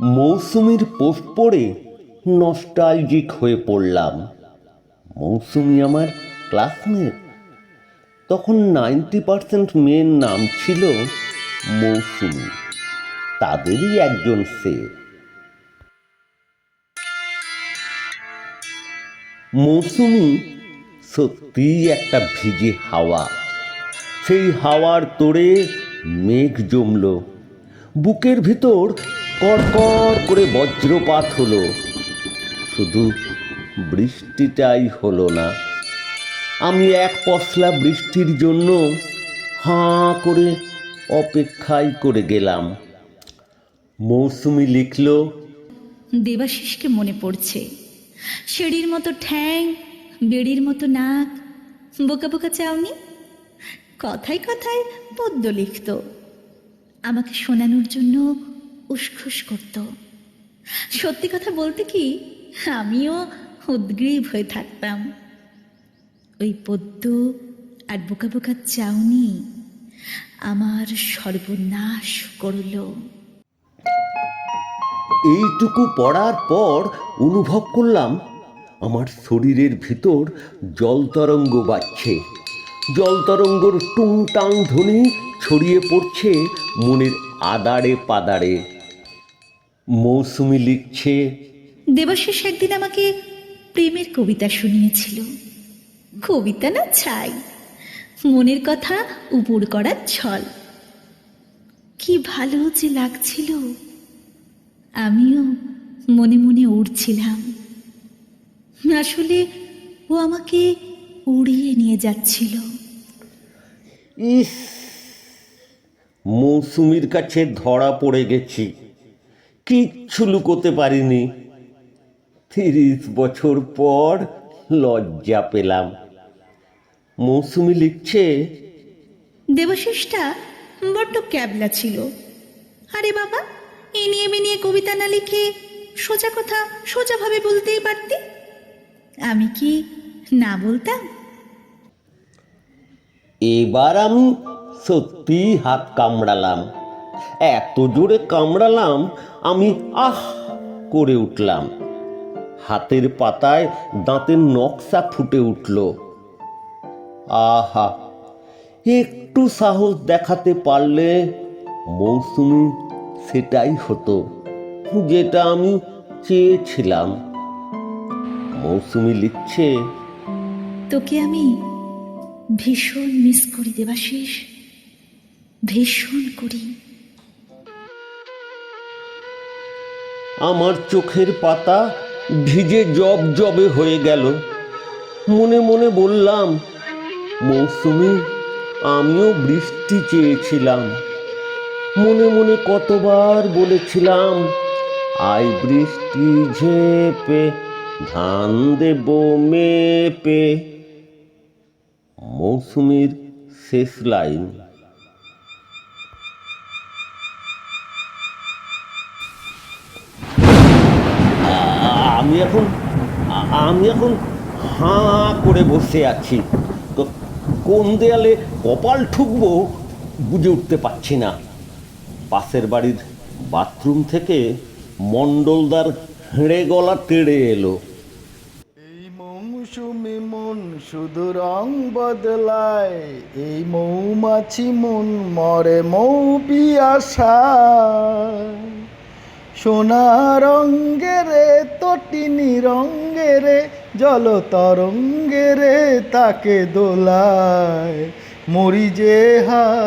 মৌসুমীর post পড়ে nostalgic হয়ে পড়লাম। মৌসুমি আমার ক্লাসমেট তখন নাইনটি পার্সেন্ট মেয়ের নাম ছিল মৌসুমি। তাদেরই একজন সে। মৌসুমি সত্যিই একটা ভিজে হাওয়া। সেই হাওয়ার তোড়ে মেঘ জমল। বুকের ভিতর কড়কড় করে বজ্রপাত হলো। শুধু বৃষ্টিটাই হলো না। আমি এক পশলা বৃষ্টির জন্য হাঁ করে অপেক্ষাই করে গেলাম। মৌসুমি লিখল, দেবাশিসকে মনে পড়ছে। সিঁড়ির মতো ঠ্যাং, বেড়ির মতো নাক, বোকা বোকা চাউনি। কথায় কথায় পদ্য লিখত। আমাকে শোনানোর জন্য উসখুস করত। সত্যি কথা বলতে কি, আমিও উদ্গ্রীব হয়ে থাকতাম। ওই পদ্য আর বোকা বোকা চাউনি আমার সর্বনাশ করল। এইটুকু পড়ার পর অনুভব করলাম, আমার শরীরের ভিতর জলতরঙ্গ বাজছে জলতরঙ্গর টুংটাং ধ্বনি ছড়িয়ে পড়ছে মনের আদারে পাদারে মৌসুমি লিখছে দেবাশিস একদিন আমাকে প্রেমের কবিতা শুনিয়েছিল। কবিতা না ছাই মনের কথা উপর করার ছল। কি ভালো যে লাগছিল আমিও মনে মনে উড়ছিলাম। আসলে ও আমাকে উড়িয়ে নিয়ে যাচ্ছিল। ইস মৌসুমির কাছে ধরা পড়ে গেছি। কিচ্ছু লুকোতে পারিনি। তিরিশ বছর পর লজ্জা পেলাম। মৌসুমি লিখছে দেবাশিসটা বড্ড ক্যাবলা ছিল। আরে বাবা এ নিয়ে মে নিয়ে কবিতা না লিখে সোজা কথা সোজাভাবে বলতেই পারতি? আমি কি না বলতাম? এবার আমি সত্যি হাত কামড়ালাম। এত জোরে কামড়ালাম, আমি আহ করে উঠলাম। হাতের পাতায় দাঁতের নকশা ফুটে উঠল। আহা, একটু সাহস দেখাতে পারলে মৌসুমি সেটাই হতো, যেটা আমি চেয়েছিলাম। মৌসুমি লিখছে, তোকে আমি ভীষণ মিস করি দেবাশিস, ভীষণ করি। আমার চোখের পাতা ভিজে জব জবে হয়ে গেল। মনে মনে বললাম, মৌসুমি, আমিও বৃষ্টি চেয়েছিলাম। মনে মনে কতবার বলেছিলাম, আই বৃষ্টি ঝেপে, ধান দেব মেপে। মৌসুমির শেষ লাইন। এখন, আমি এখন হাঁ করে বসে আছি। কোন দেয়ালে কপাল ঠুকবো বুঝে উঠতে পারছি না। পাশের বাড়ির বাথরুম থেকে মণ্ডলদার হেঁড়ে গলা তেড়ে এলো। এই মৌসুমে মন শুধু রং বদলায়, এই মৌমাছি মন মরে মৌ পিয়াসা সোনা রঙ্গেরে তটিনী রঙ্গেরে জল তরঙ্গেরে তাকে দোলায় মরি যে হায়।